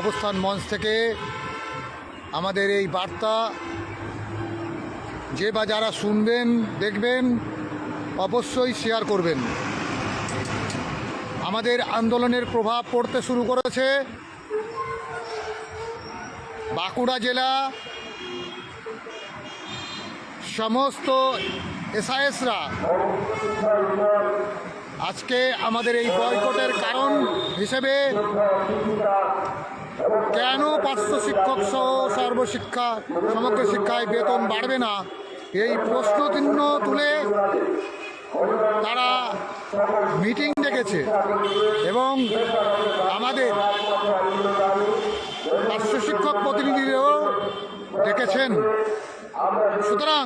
অবস্থান মঞ্চ থেকে আমাদের এই বার্তা। যে বা যারা শুনবেন, দেখবেন, অবশ্যই শেয়ার করবেন। আমাদের আন্দোলনের প্রভাব পড়তে শুরু করেছে বাঁকুড়া জেলা সমস্ত এসআইএসরা আজকে আমাদের এই বয়কটের কারণ হিসেবে কেন পার্শ্ব শিক্ষক সহ সর্বশিক্ষা, সমগ্র শিক্ষায় বেতন বাড়বে না? এই প্রশ্ন চিহ্ন তুলে তারা মিটিং ডেকেছে এবং আমাদের পার্শ্ব শিক্ষক প্রতিনিধিরাও ডেকেছেন। সুতরাং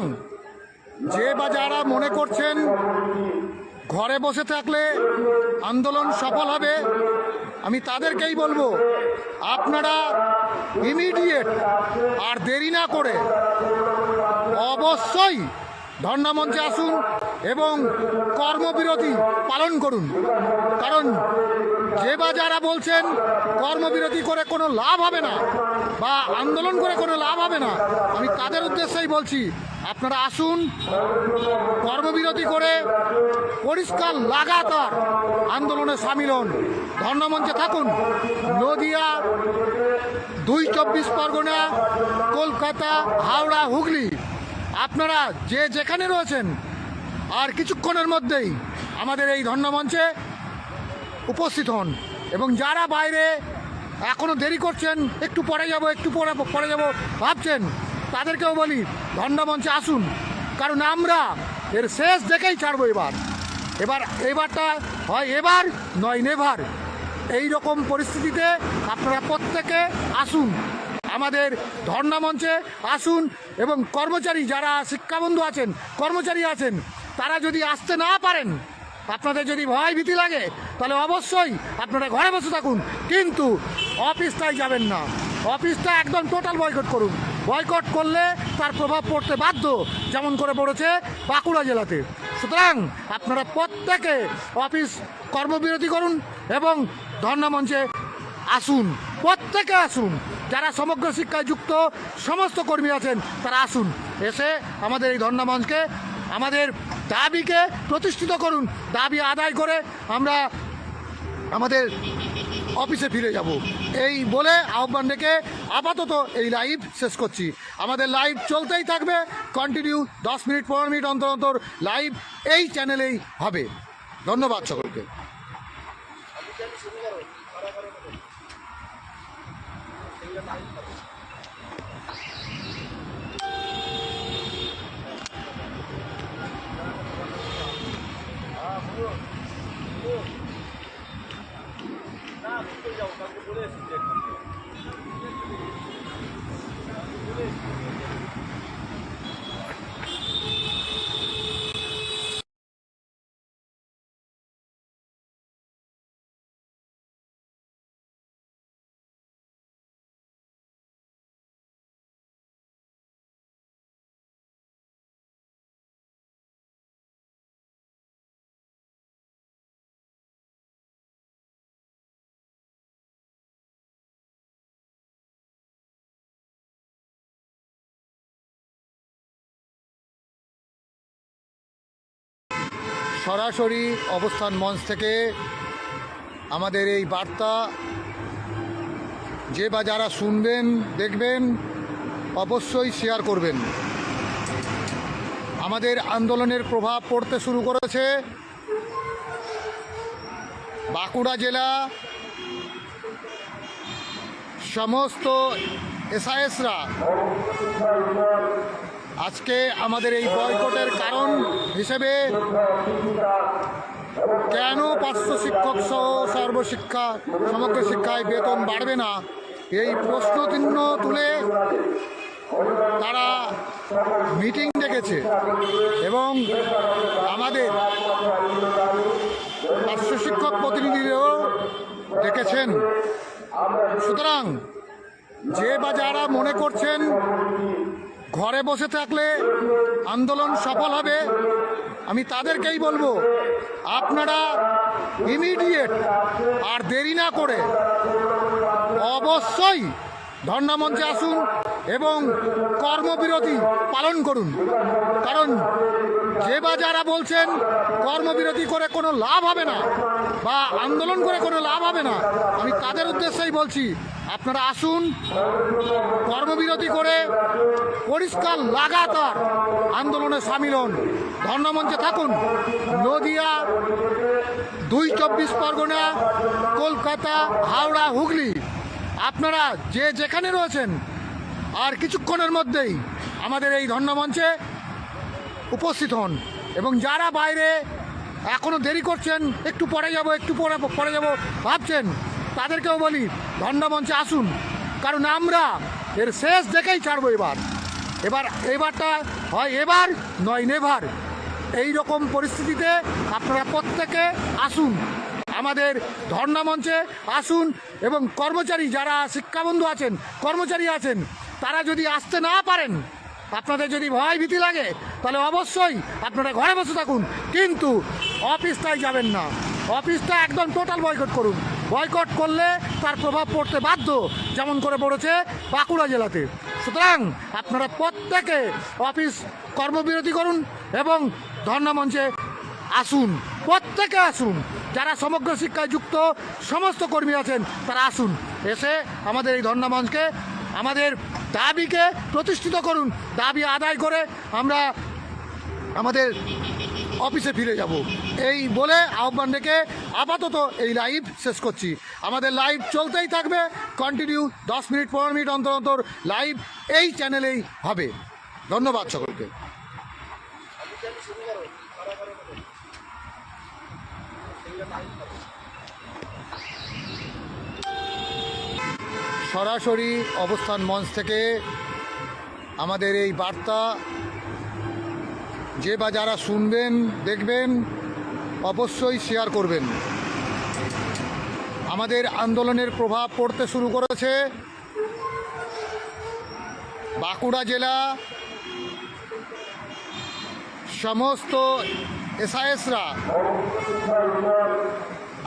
যে বা যারা মনে করছেন ঘরে বসে থাকলে আন্দোলন সফল হবে। আমি তাদেরকেই বলব, আপনারা ইমিডিয়েট আর দেরি না করে অবশ্যই ধর্ণামঞ্চে আসুন এবং কর্মবিরতি পালন করুন। কারণ যে বা যারা বলছেন কর্মবিরতি করে কোনো লাভ হবে না বা আন্দোলন করে কোনো লাভ হবে না, আমি তাদের উদ্দেশ্যেই বলছি, আপনারা আসুন, কর্মবিরতি করে পরিষ্কার লাগাতার আন্দোলনে সামিল হন। ধর্ণামঞ্চে থাকুন। নদিয়া, দুই চব্বিশ পরগনা, কলকাতা, হাওড়া, হুগলি। আপনারা যে যেখানে রয়েছেন, আর কিছুক্ষণের মধ্যেই আমাদের এই ধর্ণামঞ্চে উপস্থিত হন। এবং যারা বাইরে এখনও দেরি করছেন, একটু পরে যাব, একটু পরে পরে যাব, ভাবছেন, তাদেরকেও বলি ধর্ণামঞ্চে আসুন। কারণ আমরা এর শেষ দেখেই ছাড়বো এবার। এবার, এবারটা হয় এবার, নয় নেভার। এই রকম পরিস্থিতিতে আপনারা প্রত্যেকে আসুন। আমাদের ধর্ণা মঞ্চে আসুন এবং কর্মচারী যারা শিক্ষাবন্ধু আছেন, কর্মচারী আছেন, তারা যদি আসতে না পারেন আপনাদের যদি ভয় ভীতি লাগে, তাহলে অবশ্যই আপনারা ঘরে বসে থাকুন। কিন্তু অফিসটাই যাবেন না। অফিসটা একদম টোটাল বয়কট করুন। বয়কট করলে তার প্রভাব পড়তে বাধ্য, যেমন করে পড়েছে বাঁকুড়া জেলাতে। সুতরাং আপনারা প্রত্যেকে অফিস কর্মবিরতি করুন এবং ধর্ণা মঞ্চে আসুন। প্রত্যেকে আসুন। যারা সমগ্র শিক্ষায় যুক্ত, সমস্ত কর্মী আছেন, তারা আসুন। এসে আমাদের এই ধর্ণামঞ্চকে আমাদের দাবিকে প্রতিষ্ঠিত করুন। দাবি আদায় করে আমরা আমাদের অফিসে ফিরে যাব। এই বলে আহ্বান রেখে আপাতত এই লাইভ শেষ করছি। আমাদের লাইভ চলতেই থাকবে। কন্টিনিউ দশ মিনিট, পনেরো মিনিট অন্তর অন্তর লাইভ এই চ্যানেলেই হবে। ধন্যবাদ সকলকে। সরাসরি অবস্থান মঞ্চ থেকে আমাদের এই বার্তা যে বা যারা শুনবেন, দেখবেন, অবশ্যই শেয়ার করবেন। আমাদের আন্দোলনের প্রভাব পড়তে শুরু করেছে বাঁকুড়া জেলা সমস্ত এসআইএসরা আজকে আমাদের এই বয়কটের কারণ হিসেবে কেন পার্শ্ব শিক্ষক সহ সর্বশিক্ষা, সমগ্র শিক্ষায় বেতন বাড়বে না? এই প্রশ্ন চিহ্ন তুলে তারা মিটিং ডেকেছে এবং আমাদের পার্শ্ব শিক্ষক প্রতিনিধিরাও ডেকেছেন। সুতরাং যে বা যারা মনে করছেন ঘরে বসে থাকলে আন্দোলন সফল হবে, আমি তাদেরকেই বলব, আপনারা ইমিডিয়েট আর দেরি না করে অবশ্যই ধর্ণা মঞ্চে আসুন। এবং কর্মবিরতি পালন করুন। কারণ যে বা যারা বলছেন কর্মবিরতি করে কোনো লাভ হবে না বা আন্দোলন করে কোনো লাভ হবে না, আমি তাদের উদ্দেশ্যেই বলছি, আপনারা আসুন, কর্মবিরতি করে পরিষ্কার লাগাতার আন্দোলনে সামিল হন। ধর্ণামঞ্চে থাকুন। নদিয়া দুই চব্বিশ পরগনা, কলকাতা, হাওড়া, হুগলি, আপনারা যে যেখানে রয়েছেন আর কিছুক্ষণের মধ্যেই আমাদের এই ধর্ণামঞ্চে উপস্থিত হন এবং যারা বাইরে এখনও দেরি করছেন, একটু পরে যাব, একটু পরে পরে যাব, ভাবছেন, তাদেরকেও বলি ধর্ণামঞ্চে আসুন। কারণ আমরা এর শেষ দেখেই ছাড়বো এবার। এবার, এবারটা হয় এবার, নয় নেভার। এই রকম পরিস্থিতিতে আপনারা প্রত্যেকে আসুন, আমাদের ধর্ণা মঞ্চে আসুন এবং কর্মচারী যারা শিক্ষাবন্ধু আছেন, কর্মচারী আছেন তারা যদি আসতে না পারেন, আপনাদের যদি ভয় ভীতি লাগে, তাহলে অবশ্যই আপনারা ঘরে বসে থাকুন। কিন্তু অফিসটাই যাবেন না। অফিসটা একদম টোটাল বয়কট করুন। বয়কট করলে তার প্রভাব পড়তে বাধ্য, যেমন করে পড়েছে বাঁকুড়া জেলাতে। সুতরাং আপনারা প্রত্যেকে অফিস কর্মবিরতি করুন এবং ধর্ণা মঞ্চে আসুন। প্রত্যেকে আসুন। যারা সমগ্র শিক্ষায় যুক্ত, সমস্ত কর্মী আছেন, তারা আসুন। এসে আমাদের এই ধর্ণামঞ্চকে আমাদের দাবিকে প্রতিষ্ঠিত করুন। দাবি আদায় করে আমরা আমাদের অফিসে ফিরে যাব। এই বলে আহ্বান রেখে আপাতত এই লাইভ শেষ করছি। আমাদের লাইভ চলতেই থাকবে। কন্টিনিউ দশ মিনিট, পনেরো মিনিট অন্তর অন্তর লাইভ এই চ্যানেলেই হবে। ধন্যবাদ সকলকে। সরাসরি অবস্থান মঞ্চ থেকে আমাদের এই বার্তা যে বা যারা শুনবেন, দেখবেন, অবশ্যই শেয়ার করবেন। আমাদের আন্দোলনের প্রভাব পড়তে শুরু করেছে বাঁকুড়া জেলা সমস্ত এসআইএসরা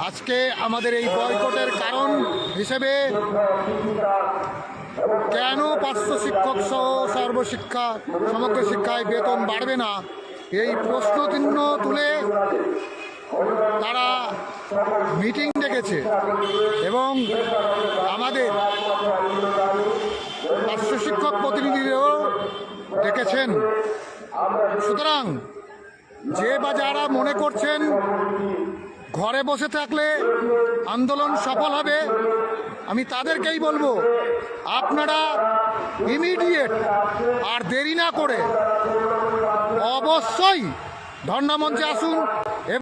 আজকে আমাদের এই বয়কটের কারণ হিসেবে কেন পার্শ্ব শিক্ষক সহ সর্বশিক্ষা, সমগ্র শিক্ষায় বেতন বাড়বে না? এই প্রশ্ন চিহ্ন তুলে তারা মিটিং ডেকেছে এবং আমাদের পার্শ্ব শিক্ষক প্রতিনিধিরাও ডেকেছেন। সুতরাং যে বা যারা মনে করছেন ঘরে বসে থাকলে আন্দোলন সফল হবে। আমি তাদেরকেই বলব, আপনারা ইমিডিয়েট আর দেরি না করে অবশ্যই ধর্ণামঞ্চে আসুন।